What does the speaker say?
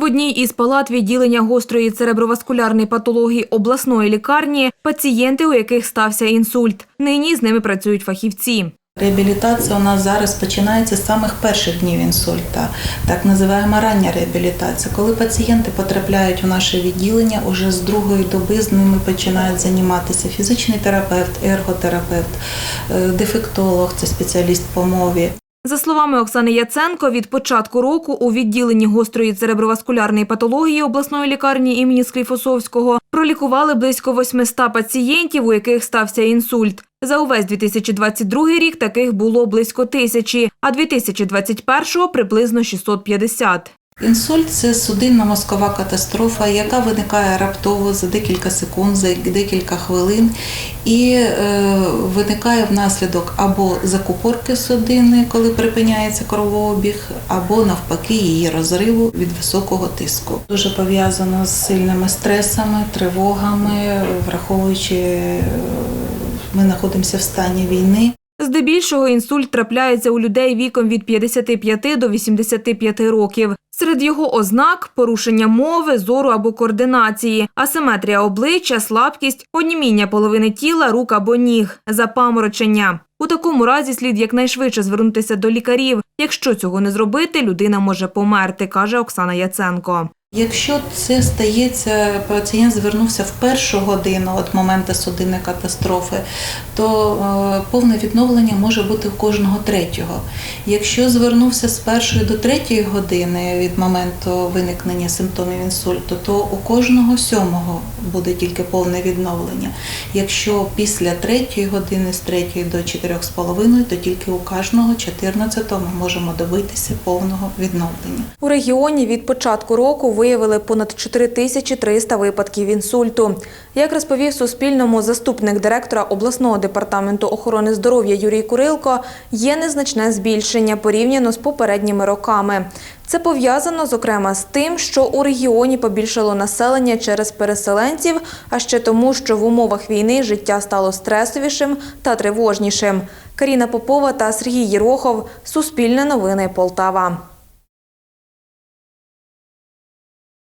В одній із палат відділення гострої цереброваскулярної патології обласної лікарні пацієнти, у яких стався інсульт. Нині з ними працюють фахівці. Реабілітація у нас зараз починається з самих перших днів інсульта, так називаємо рання реабілітація. Коли пацієнти потрапляють у наше відділення, уже з другої доби з ними починають займатися фізичний терапевт, ерготерапевт, е, дефектолог, це спеціаліст по мові. За словами Оксани Яценко, від початку року у відділенні гострої цереброваскулярної патології обласної лікарні імені Скліфосовського пролікували близько 800 пацієнтів, у яких стався інсульт. За увесь 2022 рік таких було близько тисячі, а 2021 – приблизно 650. Інсульт це судинно-мозкова катастрофа, яка виникає раптово за декілька секунд, за декілька хвилин, і е, виникає внаслідок або закупорки судини, коли припиняється кровообіг, або навпаки її розриву від високого тиску. Дуже пов'язано з сильними стресами, тривогами, враховуючи, е, ми знаходимося в стані війни. Здебільшого інсульт трапляється у людей віком від 55 до 85 років. Серед його ознак – порушення мови, зору або координації, асиметрія обличчя, слабкість, оніміння половини тіла, рук або ніг, запаморочення. У такому разі слід якнайшвидше звернутися до лікарів. Якщо цього не зробити, людина може померти, каже Оксана Яценко. Якщо це стається, пацієнт звернувся в першу годину від моменту судинної катастрофи, то е, повне відновлення може бути у кожного третього. Якщо звернувся з першої до третьої години від моменту виникнення симптомів інсульту, то у кожного сьомого буде тільки повне відновлення. Якщо після третьої години, з третьої до чотирьох з половиною, то тільки у кожного 14 ми можемо добитися повного відновлення. У регіоні від початку року виявили понад 4300 випадків інсульту. Як розповів Суспільному заступник директора обласного департаменту охорони здоров'я Юрій Курилко, є незначне збільшення порівняно з попередніми роками. Це пов'язано, зокрема, з тим, що у регіоні побільшало населення через переселенців, а ще тому, що в умовах війни життя стало стресовішим та тривожнішим. Каріна Попова та Сергій Єрохов. Суспільне новини Полтава.